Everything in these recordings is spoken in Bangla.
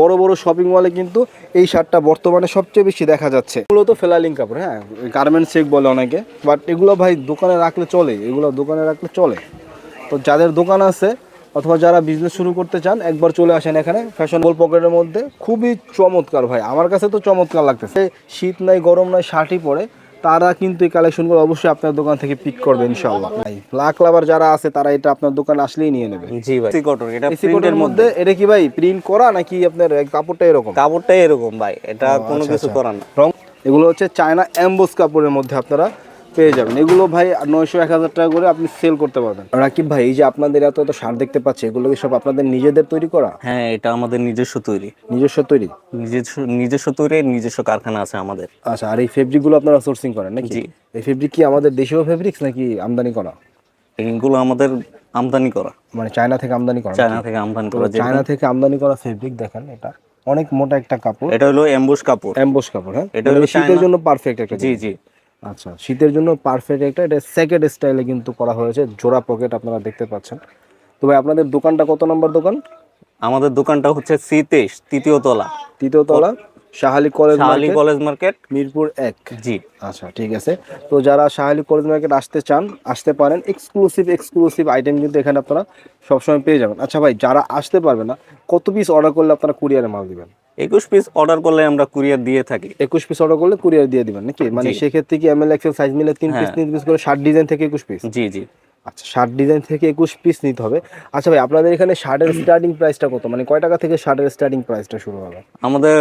বড় বড় শপিং মলে কিন্তু এই শার্টটা বর্তমানে সবচেয়ে বেশি দেখা যাচ্ছে। এগুলো তো ফেলালিং কাপড় হ্যাঁ? গার্মেন্টস চেক বলে অনেকে। বাট এগুলো ভাই দোকানে রাখলে চলে, এগুলো দোকানে রাখলে চলে। তো যাদের দোকান আছে অথবা যারা বিজনেস শুরু করতে চান, একবার চলে আসেন এখানে ফ্যাশনেবল পকেটের মধ্যে। খুবই চমৎকার ভাই, আমার কাছে তো চমৎকার লাগতেছে। শীত নাই, গরম নাই, শার্টই পরে। তারা কিন্তু এই কালেকশনগুলো অবশ্যই আপনার দোকান থেকে পিক করবে ইনশাআল্লাহ। ভাই। লাখ লাভার যারা আছে তারা এটা আপনার দোকান আসলেই নিয়ে নেবে। জি ভাই। কটন এটা প্রিন্টের মধ্যে। এটা কি ভাই প্রিন্ট করা নাকি আপনার কাপড়টা এরকম? কাপড়টা এরকম ভাই এটা কোনো আচ্ছা, কিছু করা না। এগুলো হচ্ছে চায়না এমবোস কাপড়ের মধ্যে আপনারা পেয়ে যাবেন। এগুলো ভাই নয়শো এক হাজার টাকা করে আপনি সেল করতে পারবেন। রাকিব ভাই এই যে আপনাদের এত এত সার দেখতে পাচ্ছি এগুলো কি সব আপনাদের নিজেদের তৈরি করা? হ্যাঁ এটা আমাদের নিজস্ব তৈরি। নিজস্ব তৈরি? নিজস্ব নিজস্ব তৈরি নিজস্ব কারখানা আছে আমাদের। আচ্ছা আর এই ফেব্রিকগুলো আপনারা সোর্সিং করেন নাকি? জি। এই ফেব্রিক কি আমাদের দেশীয় ফেব্রিক্স নাকি আমদানি করা? এগুলো আমাদের আমদানি করা। মানে চায়না থেকে আমদানি করা চায়না থেকে আমদানি করা চায়না থেকে আমদানি করা ফেব্রিক দেখেন এটা অনেক মোটা একটা কাপড়। এটা হলো এমবুশ কাপড়। অ্যাম্বোস কাপড় হ্যাঁ? এটা এটা হলো শীতের জন্য পারফেক্ট একটা জি জি। আচ্ছা শীতের জন্য পারফেক্ট একটা এটা সেকেন্ড স্টাইলে কিন্তু করা হয়েছে জোড়া পকেট আপনারা দেখতে পাচ্ছেন। তো ভাই আপনাদের দোকানটা কত নম্বর দোকান? আমাদের দোকানটা হচ্ছে সি তেইশ তৃতীয় তলা। তৃতীয় তলা Shahali college Shahali college market Mirpur এক। জি। আচ্ছা ঠিক আছে। তো যারা শাহালি কলেজ মার্কেট আসতে চান আসতে পারেন। এক্সক্লুসিভ এক্সক্লুসিভ আইটেম কিন্তু এখানে আপনারা সবসময় পেয়ে যাবেন। আচ্ছা ভাই যারা আসতে পারবে না কত পিস অর্ডার করলে আপনারা কুরিয়ারে মাল দিবেন? একুশ পিস অর্ডার করলে আমরা কুরিয়ার দিয়ে থাকি। একুশ পিস অর্ডার করলে কুরিয়ার দিয়ে দিবেন নাকি? মানে সেক্ষেত্রে কি এমএল এক্সেল সাইজ মিলে তিন পিস। তিন পিস করে ষাট ডিজাইন থেকে একুশ পিস জি জি। আচ্ছা শার্ট ডিজাইন থেকে একুশ পিস নিতে হবে। আচ্ছা ভাই আপনাদের এখানে শার্টের স্টার্টিং প্রাইসটা কত? মানে কয় টাকা থেকে শার্টের স্টার্টিং প্রাইসটা শুরু হবে? আমাদের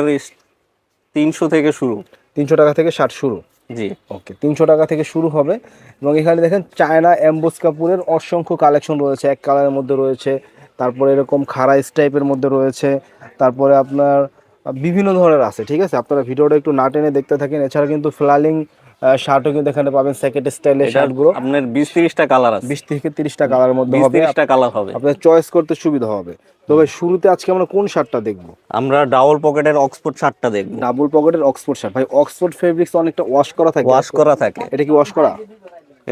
তিনশো থেকে শুরু। তিনশো টাকা থেকে শার্ট শুরু? জি। ওকে তিনশো টাকা থেকে শুরু হবে। এবং এখানে দেখেন চায়না অ্যাম্বোস কাপুরের অসংখ্য কালেকশন রয়েছে। এক কালারের মধ্যে রয়েছে তারপরে এরকম খারাইস টাইপের মধ্যে রয়েছে তারপরে আপনার বিভিন্ন ধরনের আছে ঠিক আছে? আপনারা ভিডিওটা একটু না টেনে দেখতে থাকেন। এছাড়া কিন্তু ফ্লালিং শার্টও কিন্তু এখানে পাবেন সেকেন্ড স্টাইলের এটা শার্টগুলো। আপনার বিশ তিরিশটা কালার আছে। বিশ থেকে তিরিশটা কালারের মধ্যে হবে। তিরিশটা কালার হবে। আপনার চয়েস করতে সুবিধা হবে। তবে শুরুতে আজকে আমরা কোন শার্টটা দেখব? আমরা ডাবল পকেটের অক্সফোর্ড শার্টটা দেখব। ডাবল পকেটের অক্সফোর্ড শার্ট ভাই অক্সফোর্ড ফেব্রিক্স অনেকটা ওয়াশ করা থাকে। ওয়াশ করা থাকে। এটা কি ওয়াশ করা?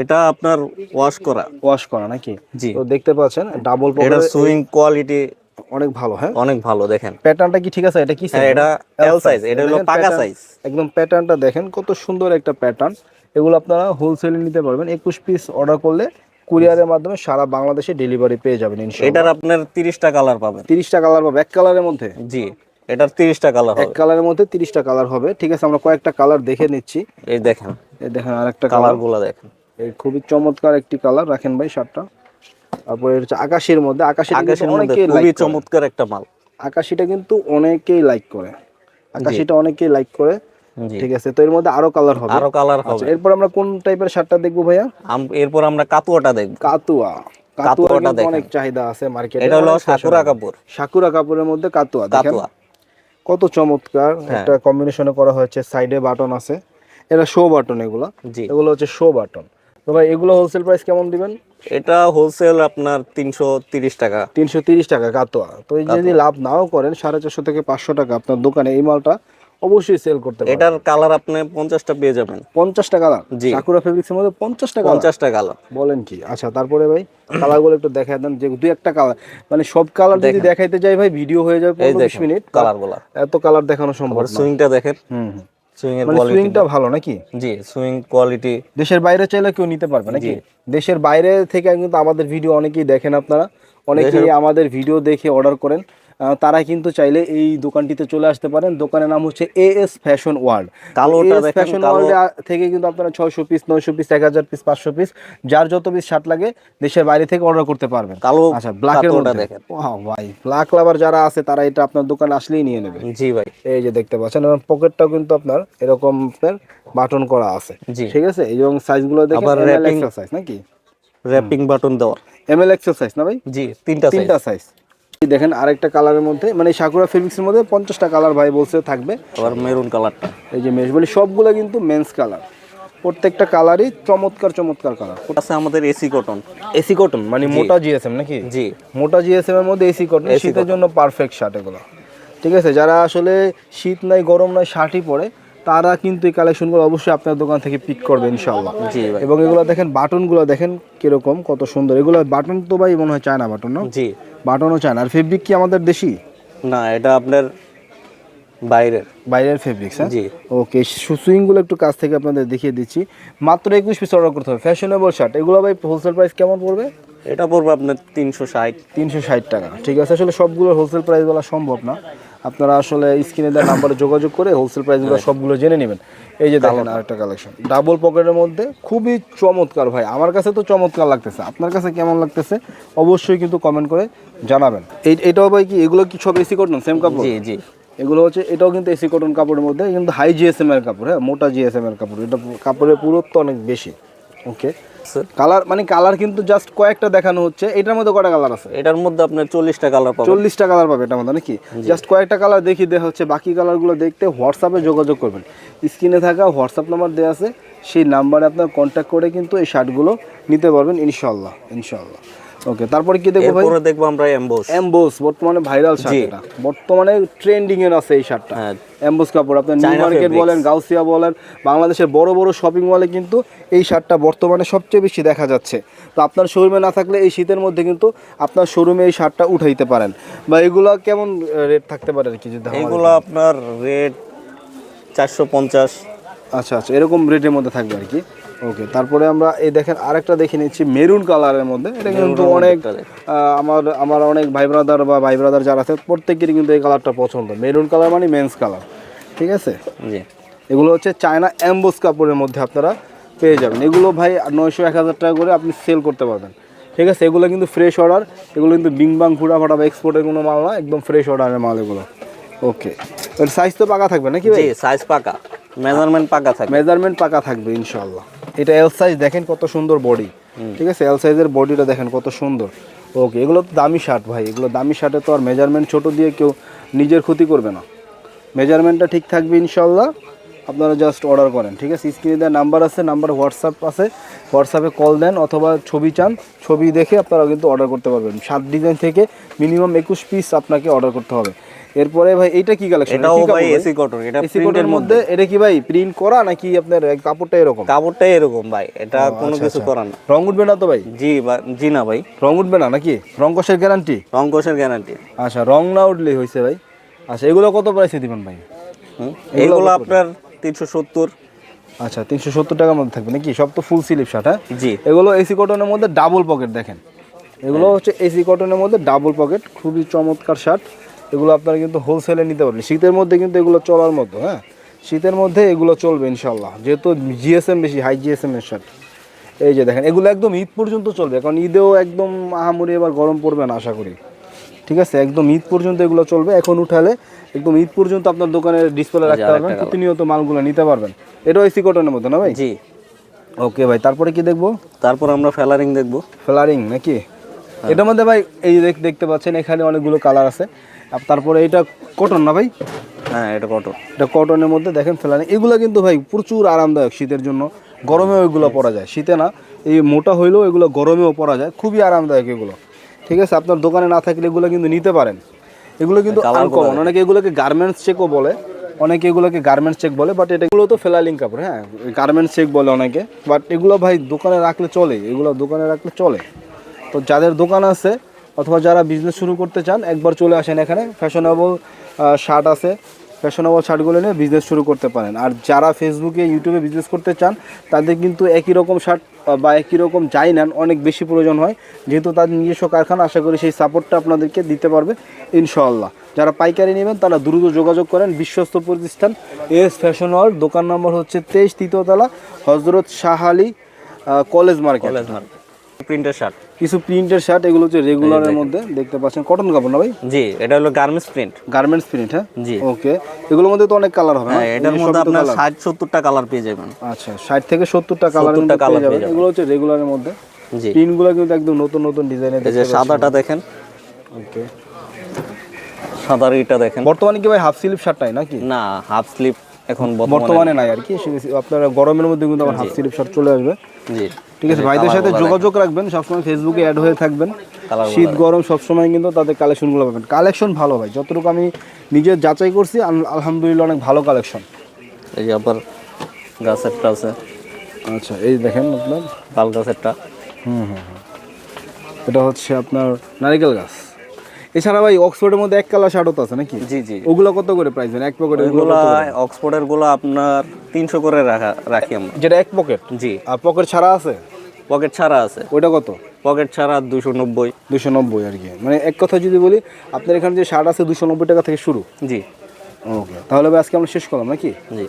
এটা আপনার ওয়াশ করা। ওয়াশ করা নাকি? জি। তো দেখতে পাচ্ছেন ডাবল এটা পকেটের সুইং কোয়ালিটি অনেক ভালো হ্যাঁ? অনেক ভালো দেখেন। প্যাটার্নটা কি ঠিক আছে? এটা কি হ্যাঁ এটা এল সাইজ এটা হলো পাকা সাইজ একদম প্যাটার্নটা দেখেন কত সুন্দর একটা প্যাটার্ন এগুলো আপনারা হোলসেলে নিতে পারবেন। একুশ পিস অর্ডার করলে কুরিয়ারের মাধ্যমে সারা বাংলাদেশে ডেলিভারি পেয়ে যাবেন ইনশাআল্লাহ। এটার আপনার তিরিশটা কালার পাবেন। তিরিশটা কালার পাবে। এক কালারের মধ্যে? জি এটার তিরিশটা কালার এক কালারের মধ্যে তিরিশটা কালার হবে। ঠিক আছে আমরা কয়েকটা কালার দেখে নিচ্ছি। এই দেখেন। এই দেখেন আরেকটা কালার কালারগুলা দেখেন। এই খুবই চমৎকার একটি কালার রাখেন ভাই শার্টটা। তারপরে হচ্ছে আকাশের মধ্যে কিন্তু আকাশের মধ্যে খুবই চমৎকার একটা মাল। আকাশিটা কিন্তু অনেকেই লাইক করে। আকাশিটা অনেকেই লাইক করে। ঠিক আছে তো এর মধ্যে আরও কালার হবে। আরও কালার আচ্ছা হবে। এরপর আমরা কোন টাইপের শার্টটা দেখব ভাইয়া? এরপর আমরা কাতুয়াটা দেখব। কাতুয়া। কাতুয়া কাতুয়াটা দেখেন। অনেক চাহিদা আছে মার্কেটে এটা হলো সাকুরা কাপড়। সাকুরা কাপড়ের মধ্যে কাতুয়া দেখেন। কাতুয়া। কত চমৎকার। হ্যাঁ। একটা কম্বিনেশনে করা হয়েছে সাইডে বাটন আছে। এটা শো বাটন এগুলো। এগুলো হচ্ছে শো বাটন তো ভাই এগুলো হোলসেল প্রাইস কেমন দিবেন? এটা হোলসেল আপনার তিনশো তিরিশ টাকা। তিনশো তিরিশ টাকা কাতোয়া। তো এই যদি লাভ নাও করেন সাড়ে চারশো থেকে পাঁচশো টাকা আপনার দোকানে এই মালটা অবশ্যই সেল করতে পারেন এটার কালার আপনি পঞ্চাশটা পেয়ে যাবেন। পঞ্চাশ টাকা দাম জি। সাকুরা ফেব্রিক্সের মধ্যে পঞ্চাশ টাকা দাম? পঞ্চাশটা কালার বলেন কি? আচ্ছা তারপরে ভাই কালারগুলো একটু দেখাই দেন যে দুই একটা কালার মানে সব কালার যদি দেখাইতে যাই ভাই ভিডিও হয়ে যাবে পনেরো বিশ মিনিট। কালারগুলা এত কালার দেখানো সম্ভব সুইংটা দেখেন। হুম হুম। সুইং এর মানে কোয়ালিটি সুইংটা ভালো নাকি? জি সুইং কোয়ালিটি দেশের বাইরে চাইলে কেউ নিতে পারবে নাকি? দেশের বাইরে থেকে কিন্তু আমাদের ভিডিও অনেকেই দেখেন আপনারা। অনেকেই আমাদের ভিডিও দেখে অর্ডার করেন। তারা কিন্তু চাইলে এই দোকানটিতে চলে আসতে পারেন। দোকানের নাম হচ্ছে এ এস ফ্যাশন ওয়ার্ল্ড কালোটা ফ্যাশন কালো- ওয়ার্ল্ড থেকে কিন্তু আপনারা ছয়শো পিস নয়শো পিস এক হাজার পিস পাঁচশো পিস যার যত পিস শার্ট লাগে দেশের বাইরে থেকে অর্ডার করতে পারবেন। কালো আচ্ছা ব্ল্যাকের মধ্যে। দেখেন। ভাই ব্ল্যাক লাভার যারা আছে তারা এটা আপনার দোকানে আসলেই নিয়ে নেবে। জি ভাই। এই যে দেখতে পাচ্ছেন এবং পকেটটাও কিন্তু আপনার এরকম আপনার বাটন করা আছে। ঠিক আছে? এবং সাইজগুলো দেখেন আবার এক্সেল সাইজ নাকি? র্যাপিং বাটন দেওয়া এমএল এক্সেল সাইজ না ভাই? জি তিনটা তিনটা সাইজ দেখেন আরেকটা কালারের মধ্যে মানে সাকুরা ফেব্রিক্সের মধ্যে পঞ্চাশটা কালার ভাই বলছে থাকবে। আবার মেরুন কালারটা। এই যে মেশ বলি সবগুলো কিন্তু মেন্স কালার প্রত্যেকটা কালারই চমৎকার চমৎকার কালার আছে আমাদের এসি কটন। এসি কটন মানে মোটা জিএসএম নাকি? জি। মোটা জিএসএম এর মধ্যে এসি কটন শীতের জন্য পারফেক্ট শার্ট এগুলো। ঠিক আছে যারা আসলে শীত নাই গরম নাই শার্টই পরে তারা কিন্তু এই কালেকশনগুলো অবশ্যই আপনার দোকান থেকে পিক করবে ইনশাআল্লাহ। জি ভাই। এবং এগুলো দেখেন বাটনগুলো দেখেন কীরকম কত সুন্দর। এগুলো বাটন তো ভাই মনে হয় চায়না বাটন না জি। বাটনও চায়না আর ফেব্রিক কি আমাদের দেশি? না এটা আপনার বাইরের। বাইরের ফেব্রিক্স হ্যাঁ? জি। ওকে সুইংগুলো একটু কাছ থেকে আপনাদের দেখিয়ে দিচ্ছি। মাত্র একুশ পিস অর্ডার করতে হবে। ফ্যাশনেবল শার্ট এগুলো ভাই হোলসেল প্রাইস কেমন পড়বে? এটা পড়বে আপনার তিনশো ষাট। তিনশো ষাট টাকা। ঠিক আছে আসলে সবগুলো হোলসেল প্রাইস বলা সম্ভব না। আপনারা আসলে স্ক্রিনে দেওয়া নাম্বারে যোগাযোগ করে হোলসেল প্রাইসগুলো সবগুলো জেনে নেবেন। এই যে দেখেন আরেকটা কালেকশন ডাবল পকেটের মধ্যে খুবই চমৎকার ভাই। আমার কাছে তো চমৎকার লাগতেছে। আপনার কাছে কেমন লাগতেছে? অবশ্যই কিন্তু কমেন্ট করে জানাবেন। এই এটাও ভাই কি এগুলো কি সব এসি কটন সেম কাপড়? জি জি। এগুলো হচ্ছে এটাও কিন্তু এসি কটন কাপড়ের মধ্যে কিন্তু হাই জিএসএম এর কাপড় হ্যাঁ মোটা জিএসএম এর কাপড়। এটা কাপড়ের পুরুত্ব অনেক বেশি। ওকে কালার মানে কালার কিন্তু জাস্ট কয়েকটা দেখানো হচ্ছে। এটার মধ্যে কয়টা কালার আছে? এটার মধ্যে আপনার চল্লিশটা কালার পাবেন। চল্লিশটা কালার পাবে এটার মধ্যে নাকি? জাস্ট কয়েকটা কালার দেখি দেওয়া হচ্ছে। বাকি কালারগুলো দেখতে হোয়াটসঅ্যাপে যোগাযোগ করবেন। স্ক্রিনে থাকা হোয়াটসঅ্যাপ নাম্বার দেওয়া আছে। সেই নাম্বারে আপনার কন্ট্যাক্ট করে কিন্তু এই শার্টগুলো নিতে পারবেন ইনশাল্লাহ ইনশাল্লাহ ওকে তারপরে কি দেখব ভাই? এরপরে দেখব আমরা এমবোস এমবোস বর্তমানে ভাইরাল শার্ট এটা। বর্তমানে ট্রেন্ডিং এর আছে এই শার্টটা হ্যাঁ। এমবোস কাপড় আপনার নিউ মার্কেট বলেন গাউসিয়া বলেন বাংলাদেশের বড় বড় শপিং মলে কিন্তু এই শার্টটা বর্তমানে সবচেয়ে বেশি দেখা যাচ্ছে। তো আপনার শোরুমে না থাকলে এই শীতের মধ্যে কিন্তু আপনার শোরুমে এই শার্টটা উঠাইতে পারেন। বা এগুলো কেমন রেট থাকতে পারে আর কি যদি এগুলো আপনার রেট চারশো পঞ্চাশ। আচ্ছা আচ্ছা এরকম রেটের মধ্যে থাকবে আর কি। ওকে তারপরে আমরা এই দেখেন আরেকটা দেখে নিচ্ছি মেরুন কালারের মধ্যে। এটা কিন্তু অনেক আমার আমার অনেক ভাই ব্রাদার বা ভাই ব্রাদার যারা আছে প্রত্যেকেরই কিন্তু এই কালারটা পছন্দ। মেরুন কালার মানে মেন্স কালার ঠিক আছে? জি। এগুলো হচ্ছে চায়না অ্যাম্বোস কাপড়ের মধ্যে আপনারা পেয়ে যাবেন। এগুলো ভাই নয়শো এক হাজার টাকা করে আপনি সেল করতে পারবেন। ঠিক আছে? এগুলো কিন্তু ফ্রেশ অর্ডার এগুলো কিন্তু বিং বাং ফুটা ফাটা বা এক্সপোর্টের কোনো মাল না একদম ফ্রেশ অর্ডারের মাল এগুলো। ওকে সাইজ তো পাকা থাকবে নাকি ভাই? সাইজ পাকা। মেজারমেন্ট পাকা থাকে মেজারমেন্ট পাকা থাকবে ইনশাল্লাহ এটা এল সাইজ দেখেন কত সুন্দর বডি ঠিক আছে? এল সাইজের বডিটা দেখেন কত সুন্দর। ওকে এগুলো তো দামি শার্ট ভাই। এগুলো দামি শার্টে তো আর মেজারমেন্ট ছোট দিয়ে কেউ নিজের ক্ষতি করবে না। মেজারমেন্টটা ঠিক থাকবে ইনশাল্লাহ আপনারা জাস্ট অর্ডার করেন ঠিক আছে? স্ক্রিনে দেওয়ার নাম্বার আছে নাম্বার হোয়াটসঅ্যাপ আছে। হোয়াটসঅ্যাপে কল দেন অথবা ছবি চান ছবি দেখে আপনারা কিন্তু অর্ডার করতে পারবেন। সাত ডিজাইন থেকে মিনিমাম একুশ পিস আপনাকে অর্ডার করতে হবে। এরপরে ভাই এটা কি কালেকশন এটাও ভাই এসি কটন এটা এসি প্রিন্টের মধ্যে। এটা কি ভাই প্রিন্ট করা নাকি আপনার কাপড়টা এরকম? কাপড়টাই এরকম ভাই এটা কোনো কিছু করা না। রং উঠবে না তো ভাই? জি জি না ভাই। রং উঠবে না নাকি? রং কষের গ্যারান্টি রং কোষের গ্যারান্টি আচ্ছা রং না উঠলেই হয়েছে ভাই। আচ্ছা এগুলো কত প্রাইসে দিবেন ভাই? এগুলো আপনার তিনশো সত্তর। আচ্ছা তিনশো সত্তর টাকার মধ্যে থাকবে নাকি? সব তো ফুল স্লিপ শার্ট হ্যাঁ? জি। এগুলো এসি কটনের মধ্যে ডাবল পকেট দেখেন। এগুলো হচ্ছে এসি কটনের মধ্যে ডাবল পকেট খুবই চমৎকার শার্ট এগুলো আপনারা কিন্তু হোলসেলে নিতে পারবেন। শীতের মধ্যে কিন্তু এগুলো চলার মতো হ্যাঁ? শীতের মধ্যে এগুলো চলবে ইনশাল্লাহ যেহেতু জিএসএম বেশি হাই জিএসএম এর শার্ট এই যে দেখেন এগুলো একদম ঈদ পর্যন্ত চলবে। কারণ ঈদেও একদম আহামরি এবার গরম পড়বে না আশা করি। ঠিক আছে? একদম ঈদ পর্যন্ত এগুলো চলবে। এখন উঠালে একদম ঈদ পর্যন্ত আপনার দোকানে ডিসপ্লে রাখতে পারবেন। প্রতিনিয়ত মালগুলো নিতে পারবেন। এটাও এসি কটনের মধ্যে না ভাই? জি। ওকে ভাই তারপরে কি দেখব? তারপর আমরা ফেলারিং দেখব। ফেলারিং নাকি? এটার মধ্যে ভাই এই দেখ- দেখতে পাচ্ছেন এখানে অনেকগুলো কালার আছে। তারপরে এটা কটন না ভাই? হ্যাঁ এটা কটন এটা কটনের মধ্যে দেখেন ফ্লারিং এগুলো কিন্তু ভাই প্রচুর আরামদায়ক শীতের জন্য। গরমেও এগুলো পরা যায়। শীতে না এই মোটা হইলেও এগুলো গরমেও পরা যায়। খুবই আরামদায়ক এগুলো। ঠিক আছে আপনার দোকানে না থাকলে এগুলো কিন্তু নিতে পারেন। এগুলো কিন্তু আনকমন অনেকে এগুলোকে গার্মেন্টস চেকও বলে। অনেকে এগুলোকে গার্মেন্টস চেক বলে বাট এটা এগুলো তো ফেলালিং কাপড় হ্যাঁ? গার্মেন্টস চেক বলে অনেকে। বাট এগুলো ভাই দোকানে রাখলে চলে। এগুলো দোকানে রাখলে চলে। তো যাদের দোকান আছে অথবা যারা বিজনেস শুরু করতে চান, একবার চলে আসেন এখানে। ফ্যাশনেবল শার্ট আছে। ফ্যাশনেবল শার্টগুলো নিয়ে বিজনেস শুরু করতে পারেন। আর যারা ফেসবুকে ইউটিউবে বিজনেস করতে চান, তাদের কিন্তু একই রকম শার্ট বা একই রকম যাই নেন, অনেক বেশি প্রয়োজন হয়। যেহেতু তাদের নিজস্ব কারখানা, আশা করি সেই সাপোর্টটা আপনাদেরকে দিতে পারবে, ইনশাআল্লাহ। যারা পাইকারি নেবেন, তারা দ্রুত যোগাযোগ করেন, বিশ্বস্ত প্রতিষ্ঠান এস ফ্যাশন ওয়ার্ল্ড দোকান নম্বর হচ্ছে তেইশ তৃতীয়তলা Hazrat Shah Ali college market. College market. প্রিন্টের শার্ট। কিছু প্রিন্টের শার্ট এগুলো হচ্ছে রেগুলারের মধ্যে দেখতে পাচ্ছেন। কটন কাপড় না ভাই? জি এটা হলো গার্মেন্টস প্রিন্ট গার্মেন্টস প্রিন্ট হ্যাঁ? জি। ওকে এগুলোর মধ্যে তো অনেক কালার হবে হ্যাঁ এটার মধ্যে আপনার colour। ষাট সত্তরটা কালার পেয়ে যাবেন। আচ্ছা ষাট থেকে সত্তরটা কালার 70 টা পেয়ে যাবেন। পেয়ে যাবেন। এগুলো হচ্ছে রেগুলারের মধ্যে। জি। প্রিন্টগুলো কিন্তু একদম নতুন নতুন ডিজাইনের এই যে সাদাটা দেখেন। ওকে সাদার এটা দেখেন। বর্তমানে কি ভাই হাফ স্লিভ শার্টটাই নাকি? না হাফ স্লিপ এখন বর্তমানে বর্তমানে নাই। আর কি। আপনারা গরমের মধ্যে কিন্তু আবার হাফ স্লিভ শার্ট চলে আসবে। জি। ঠিক আছে ভাইদের সাথে যোগাযোগ রাখবেন সবসময় ফেসবুকে অ্যাড হয়ে থাকবেন। শীত গরম সবসময় কিন্তু তাদের কালেকশনগুলো পাবেন। কালেকশন ভালো ভাই যতটুকু আমি নিজে যাচাই করছি আলহামদুলিল্লাহ অনেক ভালো কালেকশন এই যে আবার একটা আছে। আচ্ছা এই দেখেন আপনার। তাল গাছেরটা। হুম হুম হুম। এটা হচ্ছে আপনার নারিকেল গাছ। এছাড়া ভাই অক্সফোর্ডের মধ্যে এক কালার শার্টও তো আছে নাকি? জি জি। ওগুলো কত করে প্রাইস মানে এক পকেট এগুলা অক্সফোর্ডেরগুলো আপনার তিনশো করে রাখা রাখি আমরা। যেটা এক পকেট জি। আর পকেট ছাড়া আছে? পকেট ছাড়া আছে। ওইটা কত? পকেট ছাড়া দুশো নব্বই। দুশো নব্বই আর কি। মানে এক কথা যদি বলি আপনার এখানে যে শার্ট আছে দুশো নব্বই টাকা থেকে শুরু। জি। ওকে তাহলে আজকে আমরা শেষ করলাম নাকি? জি।